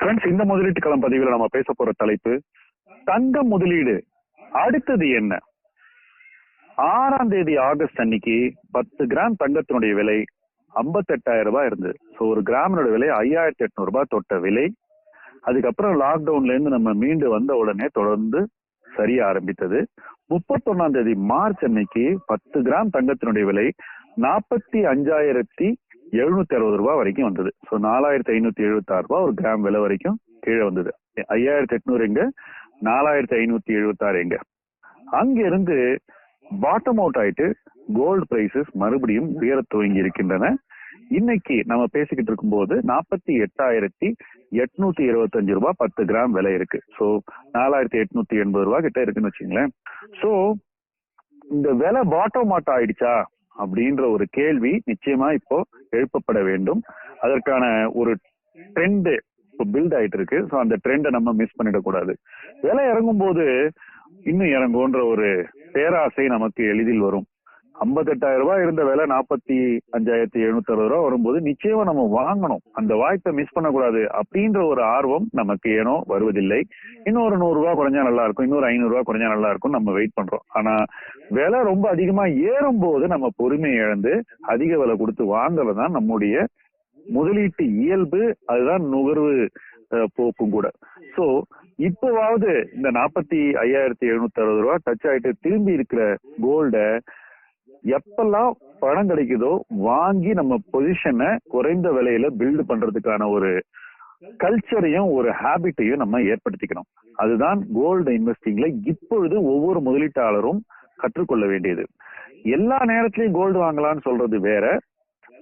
Friends இந்த முதலீட்டு களம் பதிவில் நம்ம பேச போற தலைப்பு தங்க முதலீடு. அடுத்தது என்ன? ஆறாம் தேதி ஆகஸ்ட் அன்னைக்கு பத்து கிராம் தங்கத்தினுடைய விலை ஐம்பத்தெட்டாயிரம் ரூபாய் இருந்தது. ஸோ ஒரு கிராமினோட விலை ஐயாயிரத்தி எட்நூறு ரூபாய் தொட்ட விலை. அதுக்கப்புறம் லாக்டவுன்ல இருந்து நம்ம மீண்டு வந்த உடனே தொடர்ந்து சரிய ஆரம்பித்தது. முப்பத்தொன்னாம் தேதி மார்ச் அன்னைக்கு பத்து கிராம் தங்கத்தினுடைய விலை நாற்பத்தி அஞ்சாயிரத்தி எழுநூத்தி அறுபது ரூபாய் வரைக்கும் வந்தது. ஸோ நாலாயிரத்தி ஐநூத்தி எழுபத்தி ஆறு ரூபாய் ஒரு கிராம் விலை வரைக்கும் கீழே வந்தது. ஐயாயிரத்தி எட்நூறு எங்க? நாலாயிரத்தி ஐநூத்தி எழுபத்தி ஆறு எங்க? அங்கிருந்து பாட்டம் அவுட் ஆயிட்டு கோல்டு பிரைசஸ் மறுபடியும் உயர துவங்கி இருக்கின்றன. இன்னைக்கு நம்ம பேசிக்கிட்டு இருக்கும்போது நாற்பத்தி எட்டாயிரத்தி எட்நூத்தி இருபத்தஞ்சு ரூபாய் பத்து கிராம் விலை இருக்கு. ஸோ நாலாயிரத்தி எட்நூத்தி எண்பது ரூபாய் கிட்ட இருக்குன்னு வச்சுங்களேன். ஸோ இந்த விலை பாட்டம் அவுட் ஆயிடுச்சா? அப்படின்ற ஒரு கேள்வி நிச்சயமா இப்போ எழுப்பப்பட வேண்டும். அதற்கான ஒரு ட்ரெண்ட் இப்போ பில்ட் ஆயிட்டு இருக்கு ஸோ அந்த ட்ரெண்டை நம்ம மிஸ் பண்ணிடக்கூடாது. விலை இறங்கும் போது இன்னும் இறங்கும்ன்ற ஒரு பேராசை நமக்கு எளிதில் வரும். ஐம்பத்தெட்டாயிரம் ரூபாய் இருந்த விலை நாற்பத்தி அஞ்சாயிரத்தி எழுநூத்தி அறுபது ரூபாய் வரும்போது நிச்சயமா நம்ம வாங்கணும். அந்த வாய்ப்பை மிஸ் பண்ணக்கூடாது அப்படின்ற ஒரு ஆர்வம் நமக்கு ஏனோ வருவதில்லை. இன்னொரு நூறு ரூபாய் குறைஞ்சா நல்லா இருக்கும். இன்னொரு ஐநூறு ரூபாய் குறைஞ்சா நல்லா இருக்கும் நம்ம வெயிட் பண்றோம். ஆனா விலை ரொம்ப அதிகமா ஏறும் போது நம்ம பொறுமையை இழந்து அதிக விலை கொடுத்து வாங்குறதுதான் நம்முடைய முதலீட்டு இயல்பு. அதுதான் நுகர்வு போக்கும் கூட. சோ இப்போவாவது இந்த நாற்பத்தி ஐயாயிரத்தி எழுநூத்தி அறுபது ரூபா டச் ஆயிட்டு திரும்பி இருக்கிற கோல்ட எப்பெல்லாம் பணம் கிடைக்குதோ வாங்கி நம்ம பொசிஷனை குறைந்த விலையில பில்டு பண்றதுக்கான ஒரு கல்ச்சரையும் ஒரு ஹேபிட்டையும் நம்ம ஏற்படுத்திக்கணும். அதுதான் கோல்டு இன்வெஸ்டிங்ல இப்பொழுது ஒவ்வொரு முதலீட்டாளரும் கற்றுக்கொள்ள வேண்டியது. எல்லா நேரத்திலயும் கோல்டு வாங்கலாம்னு சொல்றது வேற.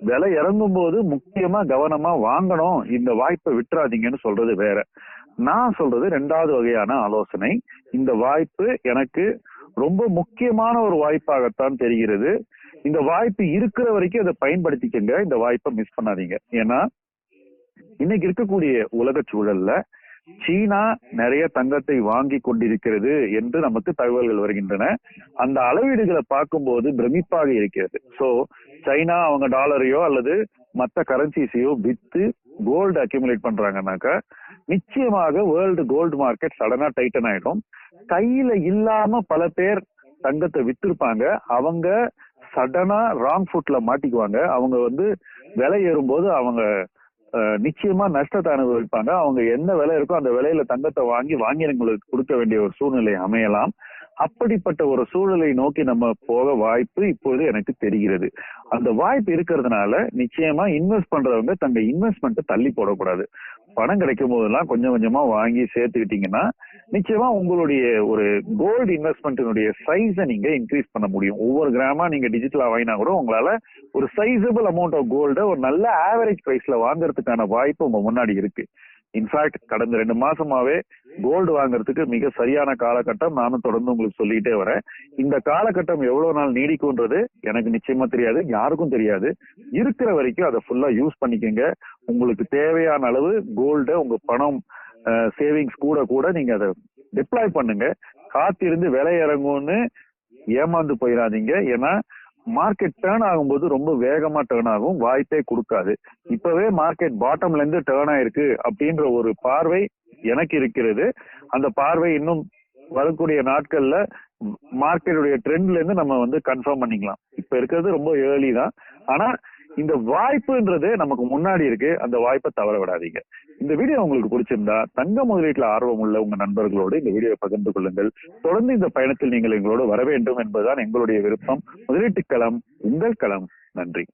விலை இறங்கும் போது முக்கியமா கவனமா வாங்கணும். இந்த வாய்ப்பை விட்டுறாதீங்கன்னு சொல்றது வேற. நான் சொல்றது ரெண்டாவது வகையான ஆலோசனை. இந்த வாய்ப்பு எனக்கு ரொம்ப முக்கியமான ஒரு வாய்ப்பாகத்தான் தெரிகிறது. இந்த வாய்ப்பு இருக்கிற வரைக்கும் அதை பயன்படுத்திக்கங்க. இந்த வாய்ப்பை மிஸ் பண்ணாதீங்க. ஏன்னா இன்னைக்கு இருக்கக்கூடிய உலக சூழல்ல சீனா நிறைய தங்கத்தை வாங்கி கொண்டிருக்கிறது என்று நமக்கு தகவல்கள் வருகின்றன. அந்த அளவீடுகளை பார்க்கும்போது பிரமிப்பாக இருக்கிறது. சோ சைனா அவங்க டாலரையோ அல்லது மற்ற கரன்சிஸையோ வித்து கோல்டு அக்யூமுலேட் பண்றாங்கன்னாக்கா நிச்சயமாக வேர்ல்டு கோல்டு மார்க்கெட் சடனா டைட்டன் ஆயிடும். கையில இல்லாம பல பேர் தங்கத்தை வித்திருப்பாங்க. அவங்க சடனா ராங் ஃபுட்ல மாட்டிக்குவாங்க. அவங்க வந்து விலை ஏறும்போது அவங்க நிச்சயமா நஷ்டத்தை அனுபவிப்பாங்க. அவங்க என்ன விலை இருக்கோ அந்த விலையில தங்கத்தை வாங்கி வாங்கினவங்களுக்கு கொடுக்க வேண்டிய ஒரு சூழ்நிலை அமையலாம். அப்படிப்பட்ட ஒரு சூழலை நோக்கி நம்ம போக வாய்ப்பு இப்போது எனக்கு தெரிகிறது. அந்த வாய்ப்பு இருக்கிறதுனால நிச்சயமா இன்வெஸ்ட் பண்றவங்க தங்க இன்வெஸ்ட்மெண்ட்டை தள்ளி போடக்கூடாது. பணம் கிடைக்கும் போதெல்லாம் கொஞ்சம் கொஞ்சமா வாங்கி சேர்த்துக்கிட்டீங்கன்னா நிச்சயமா உங்களுடைய ஒரு கோல்டு இன்வெஸ்ட்மெண்ட்டினுடைய சைஸை நீங்க இன்க்ரீஸ் பண்ண முடியும். ஒவ்வொரு கிராமா நீங்க டிஜிட்டலா வாங்கினா கூட உங்களால ஒரு சைசபிள் அமௌண்ட் ஆஃப் கோல்ட ஒரு நல்ல ஆவரேஜ் பிரைஸ்ல வாங்குறதுக்கான வாய்ப்பு உங்க முன்னாடி இருக்கு. இன்ஃபேக்ட் கடந்த ரெண்டு மாசமாவே கோல்டு வாங்குறதுக்கு மிக சரியான காலகட்டம் நானும் தொடர்ந்து உங்களுக்கு சொல்லிட்டே வரேன். இந்த காலகட்டம் எவ்வளவு நாள் நீடிக்கும்ன்றது எனக்கு நிச்சயமா தெரியாது யாருக்கும் தெரியாது. இருக்கிற வரைக்கும் அதை ஃபுல்லா யூஸ் பண்ணிக்கோங்க. உங்களுக்கு தேவையான அளவு கோல்ட உங்க பணம் சேவிங்ஸ் கூட கூட நீங்க அதை டிப்ளாய் பண்ணுங்க. காத்திருந்து விலை இறங்கும்னு ஏமாந்து போயிடாதீங்க. ஏன்னா மார்க்கெட் டேர்ன் ஆகும்போது ரொம்ப வேகமா டேர்ன் ஆகும். வாய்ப்பே கொடுக்காது. இப்பவே மார்க்கெட் பாட்டம்ல இருந்து டேர்ன் ஆயிருக்கு அப்படின்ற ஒரு பார்வை எனக்கு இருக்கிறது. அந்த பார்வை இன்னும் வரக்கூடிய நாட்கள்ல மார்க்கெட்டுடைய ட்ரெண்ட்ல இருந்து நம்ம வந்து கன்ஃபார்ம் பண்ணிக்கலாம். இப்ப இருக்கிறது ரொம்ப ஏர்லி தான். ஆனா இந்த வாய்ப்புன்றது நமக்கு முன்னாடி இருக்கு. அந்த வாய்ப்பை தவற விடாதீங்க. இந்த வீடியோ உங்களுக்கு பிடிச்சிருந்தா தங்க முதலீட்டுல ஆர்வம் உள்ள உங்க நண்பர்களோடு இந்த வீடியோவை பகிர்ந்து கொள்ளுங்கள். தொடர்ந்து இந்த பயணத்தில் நீங்கள் எங்களோடு வர வேண்டும் என்பதுதான் எங்களுடைய விருப்பம். முதலீட்டு களம் உங்கள் களம். நன்றி.